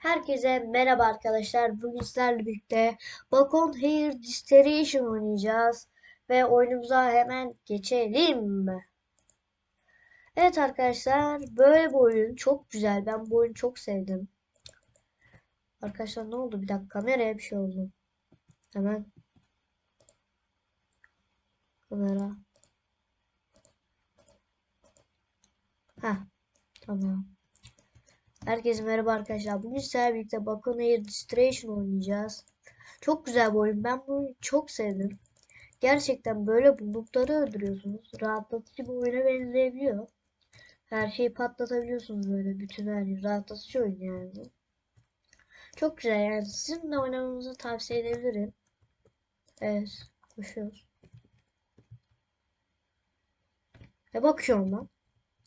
Herkese merhaba arkadaşlar. Bugün sizlerle birlikte Balkon Hair Distillation oynayacağız. Ve oyunumuza hemen geçelim. Evet arkadaşlar böyle bir oyun çok güzel. Ben bu oyunu çok sevdim. Arkadaşlar ne oldu? Bir dakika kameraya bir şey oldu. Hemen kamera. Heh, tamam. Herkese merhaba arkadaşlar. Bugün sizlerle birlikte Balkon Air Distillation oynayacağız. Çok güzel bir oyun. Ben bu oyunu çok sevdim. Gerçekten böyle buldukları öldürüyorsunuz. Rahatlatıcı bir oyuna benzeyebiliyor. Her şeyi patlatabiliyorsunuz böyle. Bütün her yeri. Rahatlatıcı oyun yani. Çok güzel yani. Sizin de oynamanızı tavsiye edebilirim. Evet. Koşuyoruz. Ne bakıyorsun lan?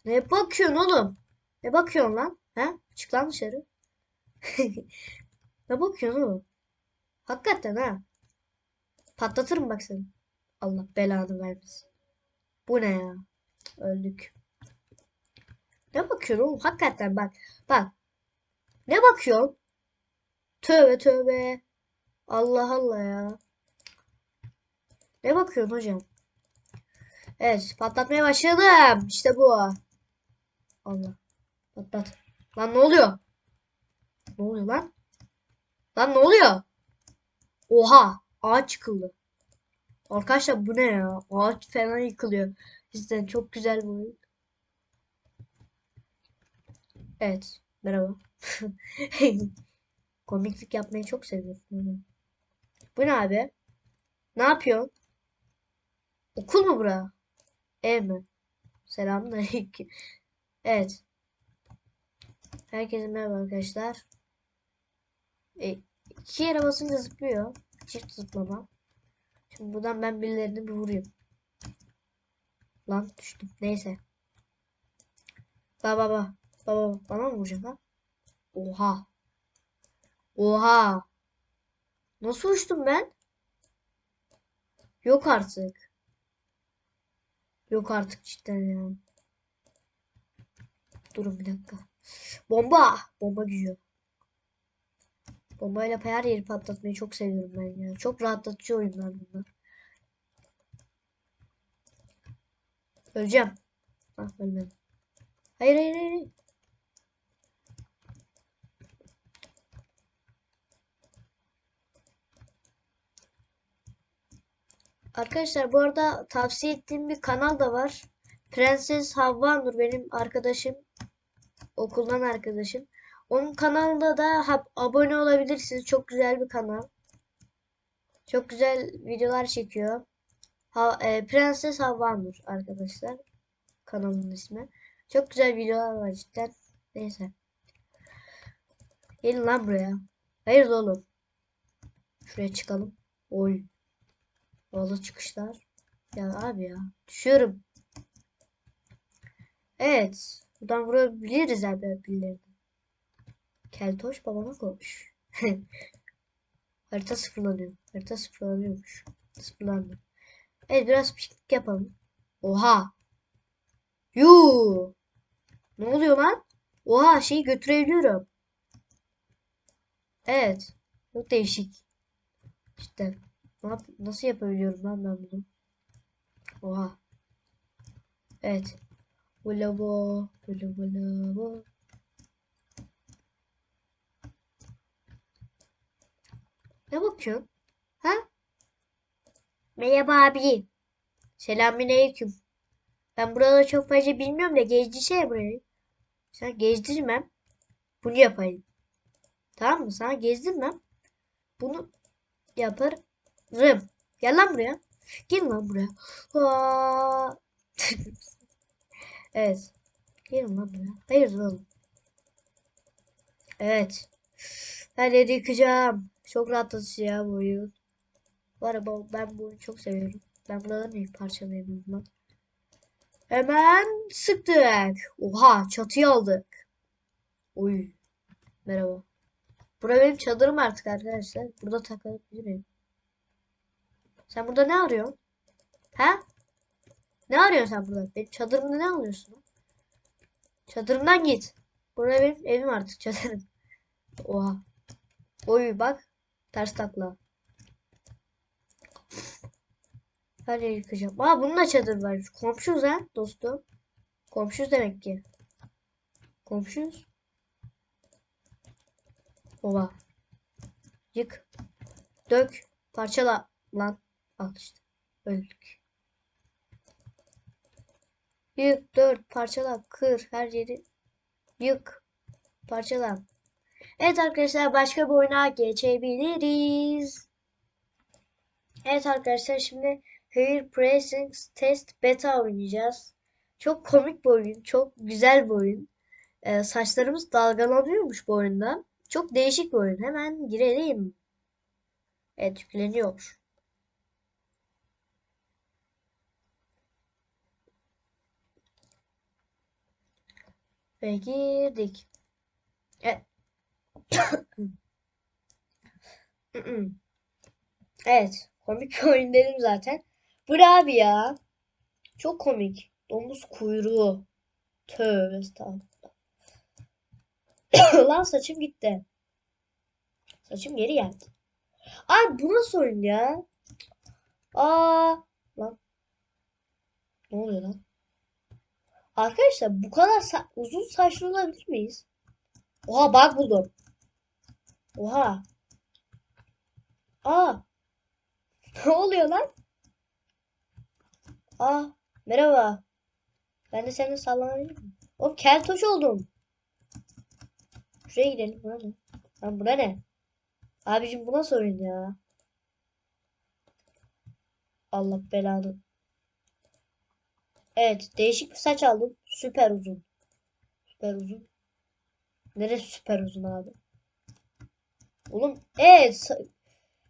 Ne bakıyorsun oğlum? Ne bakıyorsun lan? He? Çık lan dışarı. Ne bakıyorsun oğlum? Hakikaten ha. Patlatırım bak seni. Allah belanı vermesin. Bu ne ya? Öldük. Ne bakıyorsun oğlum? Hakikaten bak. Bak. Ne bakıyorsun? Tövbe tövbe. Allah Allah ya. Ne bakıyorsun hocam? Evet, patlatmaya başladım. İşte bu. Allah. Patlat. Lan ne oluyor? Ne oluyor lan? Lan ne oluyor? Oha! Ağaç yıkıldı. Arkadaşlar bu ne ya? Ağaç falan yıkılıyor. Cidden çok güzel oyun. Evet. Merhaba. Komiklik yapmayı çok seviyorum. Bu ne abi? Ne yapıyorsun? Okul mu bura? Ev mi? Selamünaleyküm. Evet. Herkese merhaba arkadaşlar. E, iki yere basınca zıplıyor. Çift zıplama. Şimdi buradan ben birilerini bir vurayım. Lan düştüm. Neyse. Baba baba. Baba bana mı vuracak ha? Oha. Oha. Nasıl uçtum ben? Yok artık. Yok artık cidden ya. Durun bir dakika. Bomba! Bomba gücü. Bombayla her yeri patlatmayı çok seviyorum ben ya. Çok rahatlatıcı oyunlar bunlar. Öleceğim. Ah ölmedim. Hayır hayır hayır. Arkadaşlar bu arada tavsiye ettiğim bir kanal da var. Prenses Havva Nur benim arkadaşım. Okuldan arkadaşım. Onun kanalında da abone olabilirsiniz. Çok güzel bir kanal. Çok güzel videolar çekiyor. Ha, e, Prenses Havva Nur arkadaşlar. Kanalın ismi. Çok güzel videolar var cidden. Neyse. Gelin lan buraya. Hayır oğlum. Şuraya çıkalım. Oy. Valla çıkışlar. Ya abi ya. Düşüyorum. Evet. Buradan vurabiliriz abi birilerini. Keltoş babana koş. Harita sıfırlanıyor. Harita sıfırlanıyormuş. Sıfırlandı. Evet biraz piknik yapalım. Oha. Yuu. Ne oluyor lan? Oha şeyi götürebiliyorum. Evet. Çok değişik. İşte. Nasıl yapabiliyorum lan ben bunu? Oha. Evet. Volabo. Volabo. Ne bakıyorsun? Ha? Merhaba abi. Selamünaleyküm. Ben burada çok fazla bilmiyorum da gezdirsene burayı. Sen gezdirmem. Bunu yapayım. Tamam mı? Sana gezdirmem. Bunu yaparım. Gel lan buraya. Gel lan buraya. evet. Gel lan buraya. Hayır oğlum. Evet. Her yeri yıkacağım. Çok rahatlatıcı ya bu oyun. Bu araba ben bu oyunu çok seviyorum. Ben buraları niye parçalayabilirim lan? Hemen sıktık. Oha çatıyı aldık. Oy. Merhaba. Bura benim çadırım artık arkadaşlar. Burada takılabilirim. Sen burada ne arıyorsun? Ha? Ne arıyorsun sen burada? Benim çadırımda ne alıyorsun? Çadırımdan git. Buraya benim evim artık çadırım. Oha. Oy bak. Ters takla. Her yeri yıkacağım. Aa bunun da çadır var. Komşuyuz ha dostum. Komşuyuz demek ki. Komşuyuz. Oha. Yık. Dök. Parçala. Lan. Al işte. Öldük. Yık. Dört. Parçala. Kır. Her yeri. Yık. Parçala. Evet arkadaşlar başka bir oyuna geçebiliriz. Evet arkadaşlar şimdi Hair Pressing Test Beta oynayacağız. Çok komik bir oyun. Çok güzel bir oyun. Ee, saçlarımız dalgalanıyormuş bu oyunda. Çok değişik bir oyun. Hemen girelim. Evet yükleniyor. Ve girdik. Evet. Evet. Komik oyun dedim zaten. Abi ya? Çok komik. Domuz kuyruğu. Tövbe estağfurullah. Lan saçım gitti. Saçım geri geldi. Ay bu nasıl oyun ya? Aa lan. Ne oluyor lan? Arkadaşlar bu kadar sa- uzun saçlı olabilir miyiz? Oha bak buldum. Oha. Aa. Ne oluyor lan? Aa. Merhaba. Ben de seninle sallanabilir miyim? Oğlum keltoş oldum. Şuraya gidelim. Bura ne? Lan bura ne? Abicim bu nasıl oyun ya? Allah belanı. Evet. Değişik bir saç aldım. Süper uzun. Süper uzun. Neresi süper uzun abi? Oğlum evet.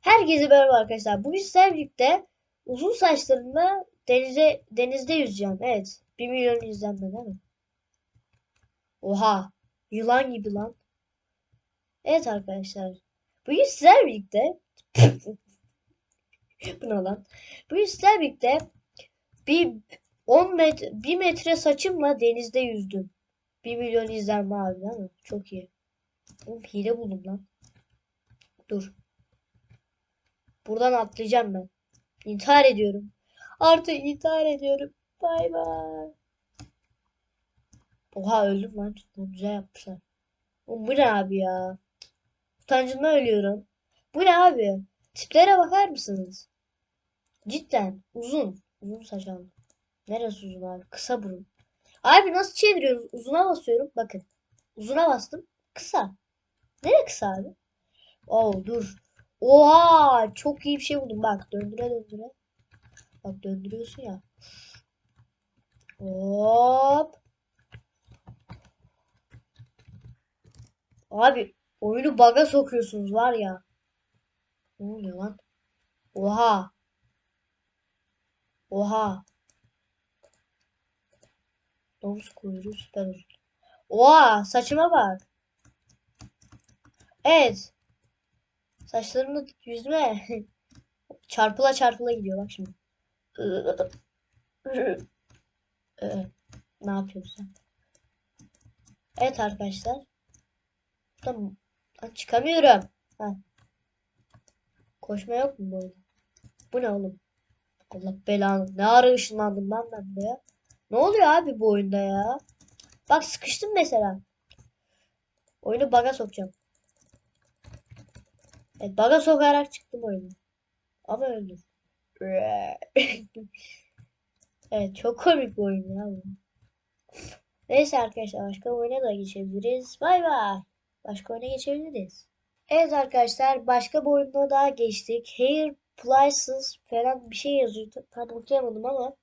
Herkese merhaba arkadaşlar. Bugün sizlerle birlikte uzun saçlarımla denize denizde yüzeceğim. Evet. 1 milyon izlenme değil mi? Oha. Yılan gibi lan. Evet arkadaşlar. Bugün sizlerle birlikte Bu ne lan? Bugün sizlerle birlikte bir 10 metre 1 metre saçımla denizde yüzdüm. 1 milyon izlenme abi değil? Çok iyi. Oğlum hile buldum lan. Dur. Buradan atlayacağım ben. İntihar ediyorum. Artık intihar ediyorum. Bay bay. Oha öldüm lan. Cidden güzel yapmışlar. Oğlum bu ne abi ya? Utancımdan ölüyorum. Bu ne abi? Tiplere bakar mısınız? Cidden uzun. Uzun saç. Neresi uzun abi? Kısa burun. Abi nasıl çeviriyoruz? Uzuna basıyorum. Bakın. Uzuna bastım. Kısa. Nereye kısa abi? Oo dur. Oha! Çok iyi bir şey buldum. Bak döndüre döndüre. Bak döndürüyorsun ya. Hop. Abi oyunu baga sokuyorsunuz var ya. Ne oluyor lan? Oha. Oha. Domuz kuyruğu süper uzun. Oha saçıma bak. Evet. Saçlarımı yüzme. çarpıla çarpıla gidiyor bak şimdi. Ee, ne yapıyorsun sen? Evet arkadaşlar. Tamam. Çıkamıyorum. Ha. Koşma yok mu oyunda? Bu ne oğlum? Allah belanı. Ne ara ışınlandım lan ben buraya? Ne oluyor abi bu oyunda ya? Bak sıkıştım mesela. Oyunu baga sokacağım. Evet baga sokarak çıktım oyunu. Ama öldüm. Evet çok komik bir oyun ya bu. Neyse arkadaşlar başka oyuna da geçebiliriz. Bay bay. Başka oyuna geçebiliriz. Evet arkadaşlar başka bir oyuna daha geçtik. Hair Places falan bir şey yazıyor. Tam okuyamadım ama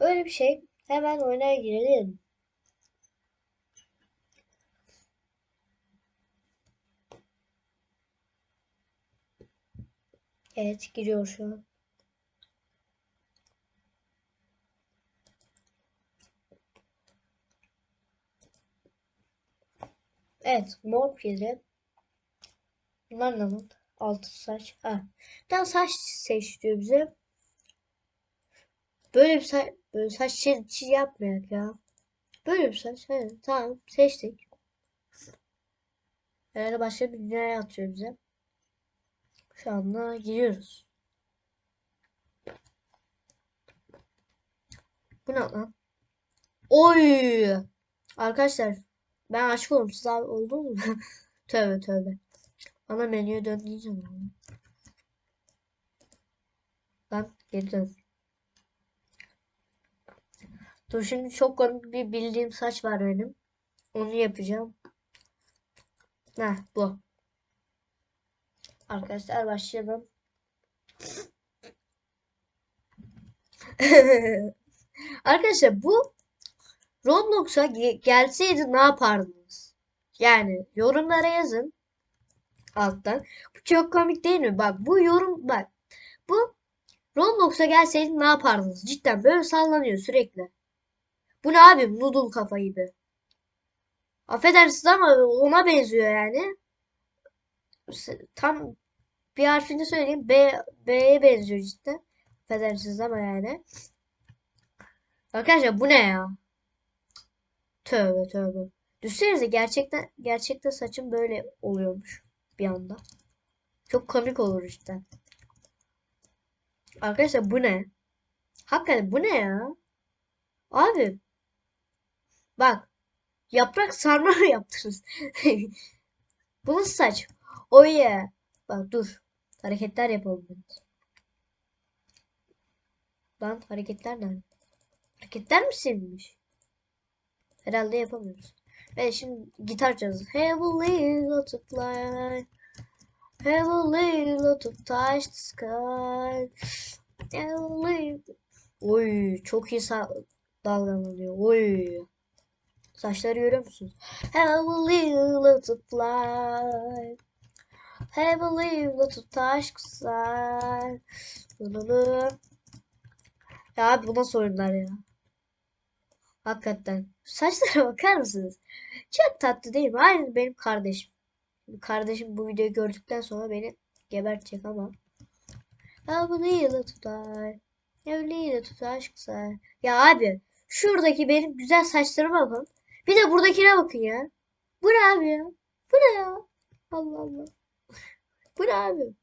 öyle bir şey. Hemen oyuna girelim. Evet giriyor şu an. Evet mor pili. Bunlar ne lan? Altı saç. Ha. Daha saç seç diyor bize. Böyle bir saç, böyle saç seçici yapmayak ya. Böyle bir saç. Evet, tamam seçtik. Herhalde başka bir dünyaya atıyor bize. Şu anda giriyoruz. Bu ne lan? Oy! Arkadaşlar ben aşık oldum. Siz abi oldunuz mu? tövbe tövbe. Ana menüye dön diyeceğim. Lan geri dön. Dur şimdi çok komik bir bildiğim saç var benim. Onu yapacağım. Heh bu. Arkadaşlar başlayalım. Arkadaşlar bu Roblox'a ge- gelseydi ne yapardınız? Yani yorumlara yazın alttan. Bu çok komik değil mi? Bak bu yorum bak. Bu Roblox'a gelseydi ne yapardınız? Cidden böyle sallanıyor sürekli. Bu ne abi? Noodle kafa gibi. Affedersiniz ama ona benziyor yani. Tam bir harfini söyleyeyim. B B'ye benziyor cidden. Affedersiniz ama yani. Arkadaşlar bu ne ya? Tövbe tövbe. Düşünsenize gerçekten gerçekten saçım böyle oluyormuş bir anda. Çok komik olur işte. Arkadaşlar bu ne? Hakikaten bu ne ya? Abi bak yaprak sarma mı yaptınız? Bu nasıl saç? Oh yeah. Bak dur. Hareketler yapalım. Lan hareketler nerede? Hareketler mi silinmiş? Herhalde yapamıyoruz. Evet şimdi gitar çalacağız. Little to fly. Have a little to touch the sky. Little. Oy çok iyi sa- dalgalanıyor. Oy. Saçları görüyor musunuz? Have a little fly. Have a little sky. Lulu. Ya abi bu nasıl oyunlar ya? Hakikaten. Saçlara bakar mısınız? Çok tatlı değil mi? Aynı benim kardeşim. Kardeşim bu videoyu gördükten sonra beni gebertecek ama. Havlıyla tutar. Evliyle tutar aşksa. Ya abi şuradaki benim güzel saçlarıma bakın. Bir de buradakine bakın ya. Bu ne abi ya? Bu ne ya? Allah Allah. Bu ne abi?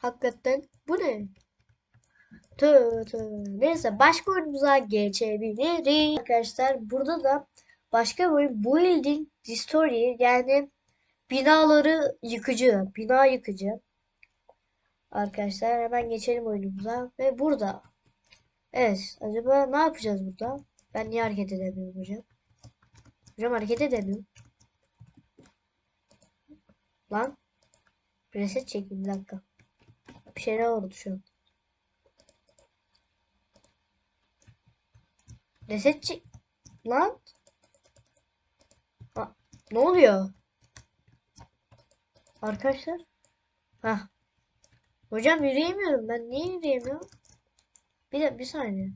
Hakikaten bu ne? Tövbe tövbe. Neyse başka oyunumuza geçebiliriz. Arkadaşlar burada da başka bir oyun Building Destroyer yani binaları yıkıcı, bina yıkıcı. Arkadaşlar hemen geçelim oyunumuza ve burada evet acaba ne yapacağız burada? Ben niye hareket edemiyorum hocam? Hocam hareket edemiyorum. Lan reset çekeyim bir dakika. Bir şeyler oldu şu an. Reset çek... Lan. Ha, ne oluyor? Arkadaşlar. Ha. Hocam yürüyemiyorum ben. Niye yürüyemiyorum? Bir de bir saniye.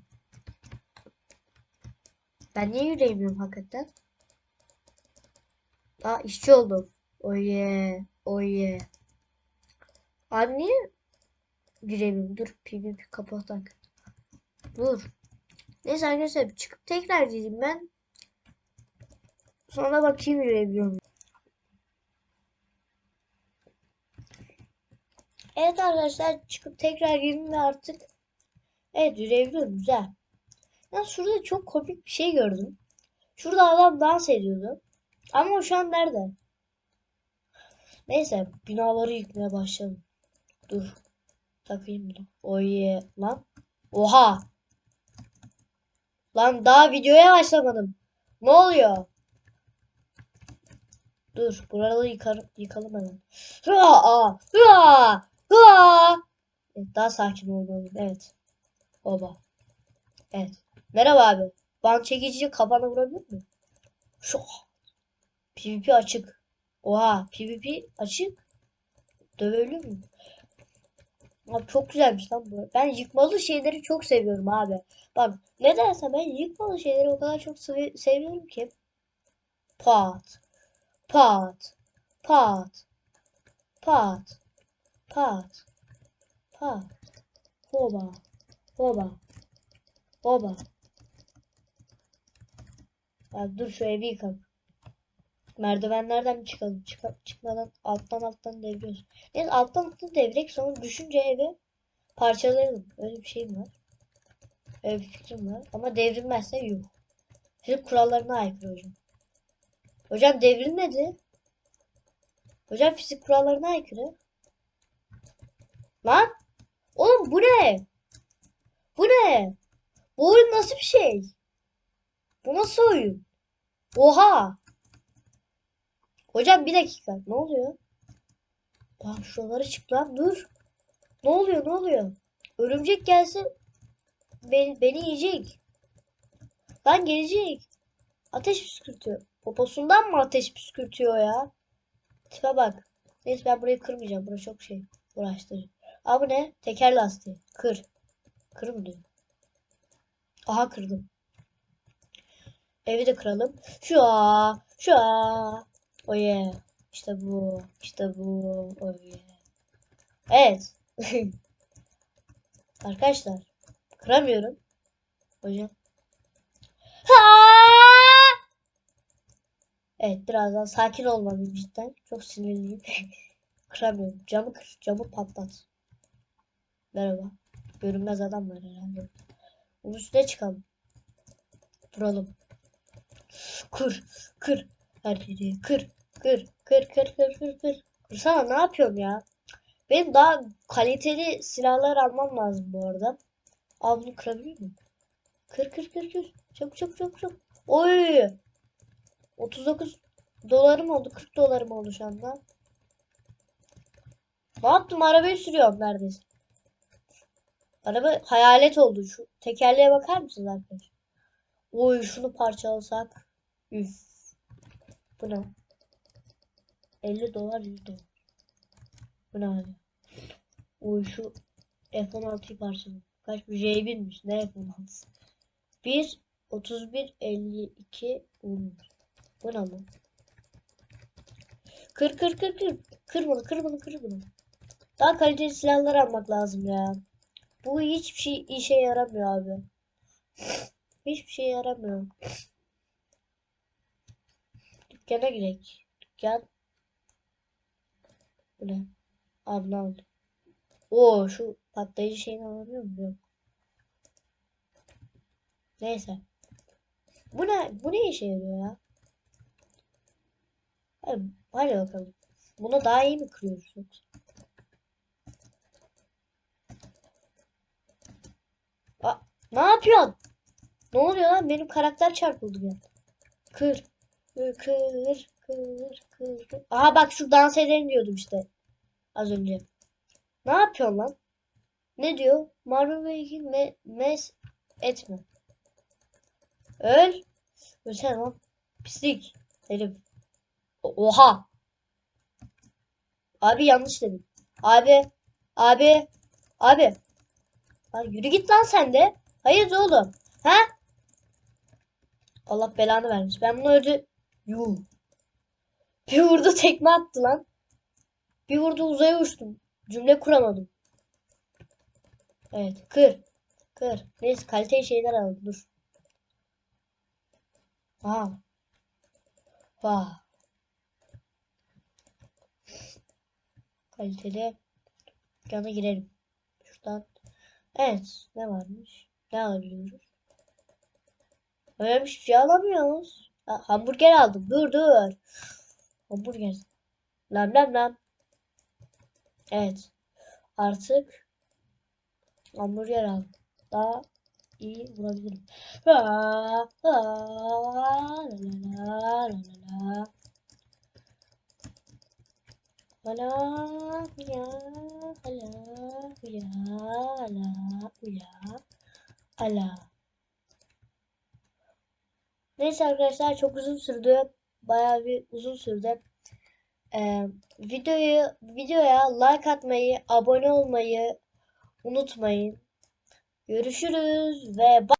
Ben niye yürüyemiyorum hakikaten? Aa işçi oldum. Oye. Oye. Abi niye yürüyemiyorum? Dur PvP kapatak. Dur. Neyse arkadaşlar çıkıp tekrar gireyim ben. Sonra bakayım yürüyebiliyor muyum? Evet arkadaşlar çıkıp tekrar girdim ve artık evet yürüyebiliyorum güzel. Ya şurada çok komik bir şey gördüm. Şurada adam dans ediyordu. Ama şu an nerede? Neyse binaları yıkmaya başladım. Dur. Takayım bunu. Oye lan. Oha. Lan daha videoya başlamadım. Ne oluyor? Dur, buraları yıkar, yıkalım hemen. Hıa, hıa, hıa. Daha sakin olmalıyım. Evet. Oba. Evet. Merhaba abi. Ban çekici kafana vurabilir mi? Şu. PvP açık. Oha, PvP açık. Dövebiliyor muyum? Abi çok güzelmiş lan bu. Ben yıkmalı şeyleri çok seviyorum abi. Bak nedense ben yıkmalı şeyleri o kadar çok sev- seviyorum ki. Pat. Pat. Pat. Pat. Pat. Pat. Hoba. Hoba. Hoba. Abi dur şu evi yıkalım. Merdivenlerden çıkalım. Çıka- çıkmadan alttan alttan devriyoruz. Neyse alttan alttan devrek sonra düşünce evi parçalayalım. Öyle bir şeyim var. Öyle bir fikrim var. Ama devrilmezse yuh. Fizik kurallarına aykırı hocam. Hocam devrilmedi. Hocam fizik kurallarına aykırı. Lan! Oğlum bu ne? Bu ne? Bu oyun nasıl bir şey? Bu nasıl oyun? Oha! Hocam bir dakika. Ne oluyor? Lan şuraları çık lan dur. Ne oluyor ne oluyor? Örümcek gelsin beni, beni yiyecek. Lan gelecek. Ateş püskürtüyor. Poposundan mı ateş püskürtüyor ya? Tipe bak. Neyse ben burayı kırmayacağım. Burası çok şey uğraştırıcı. Aa bu ne? Teker lastiği. Kır. Kır mı diyor? Aha kırdım. Evi de kıralım. Şu a, şu a. Oh yeah. İşte bu. İşte bu. Oh yeah. Evet. Arkadaşlar. Kıramıyorum. Hocam. Evet birazdan sakin olmalıyım cidden. Çok sinirliyim. Kıramıyorum. Camı kır. Camı patlat. Merhaba. Görünmez adam var herhalde. Bunun üstüne çıkalım. Duralım. Kır. Kır. Her yeri kır. Kır. Kır. Kır. Kır. Kır. Kır. Kırsana ne yapıyorsun ya? Benim daha kaliteli silahlar almam lazım bu arada. Al bunu kırabilir miyim? Kır kır kır kır. Çabuk çabuk çabuk çabuk. Oy. 39 dolarım oldu. 40 dolarım oldu şu anda. Ne yaptım? Arabayı sürüyorum neredeyse. Araba hayalet oldu. Şu tekerleğe bakar mısınız arkadaşlar? Oy şunu parçalasak. Üf. Bu ne? 50 dolar 100 dolar. Bu ne abi? Oy şu F-16'yı parçaladım. Kaç bu J1'miş. Ne F-16'sı? 1 31 52 10. Bu ne lan? Kır kır kır kır. Kır bunu kır bunu kır bunu. Daha kaliteli silahlar almak lazım ya. Bu hiçbir şey işe yaramıyor abi. Hiçbir şey yaramıyor. Dükkana gidelim. Dükkan. Bu ne? Abi ne? Oo şu patlayıcı şeyini alabiliyor muyum? Yok. Neyse. Bu ne? Bu ne işe yarıyor ya? Hadi, hadi bakalım. Buna daha iyi mi kırıyoruz yoksa? Aa, ne yapıyorsun? Ne oluyor lan? Benim karakter çarpıldı ya. Kır. Kır, kır, kır, kır, kır. Aha bak şu dans edelim diyordum işte. Az önce. Ne yapıyorsun lan? Ne diyor? Marvel ve ilgili me mes etme. Öl. Ölsene lan. Pislik. Herif. Oha. Abi yanlış dedim. Abi. Abi. Abi. Lan yürü git lan sen de. Hayır oğlum. Ha? Allah belanı vermiş. Ben bunu öldü. Yuh. Bir vurdu tekme attı lan. Bir vurdu uzaya uçtum. Cümle kuramadım. Evet. Kır. Kır. Neyse kaliteli şeyler alalım. Dur. Aha. Vah. Kaliteli. Dükkana girelim. Şuradan. Evet. Ne varmış? Ne alabiliyoruz? Öyle bir şey alamıyoruz. Ha, hamburger aldım. Dur dur. Hamburger. Lam lam lam. Evet. Artık hamburger aldım. Daha iyi vurabilirim. La, la, la, la, la. Hala ya hala ya hala ya hala. Neyse arkadaşlar çok uzun sürdü. Bayağı bir uzun sürdü. Ee, videoyu videoya like atmayı, abone olmayı unutmayın. Görüşürüz ve.